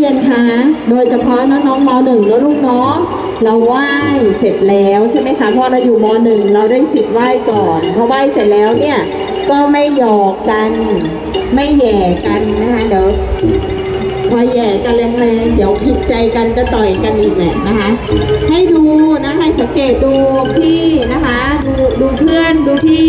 เรียนคะ โดยเฉพาะน้องๆมหนึ่งแล้วลูกเนาะเราไหว้เสร็จแล้วใช่ไหมคะเพราะเราอยู่มหนึ่งเราได้สิทธิ์ไหว้ก่อนพอไหว้เสร็จแล้วเนี่ยก็ไม่หยอกกัน ไม่แย่กันนะคะเดี๋ยวพอแย่กันแรงๆเดี๋ยวผิดใจกันก็ต่อยกันอีกแหละนะคะ ให้ดูนะให้สังเกตดูพี่นะคะ ดูดูเพื่อนดูพี่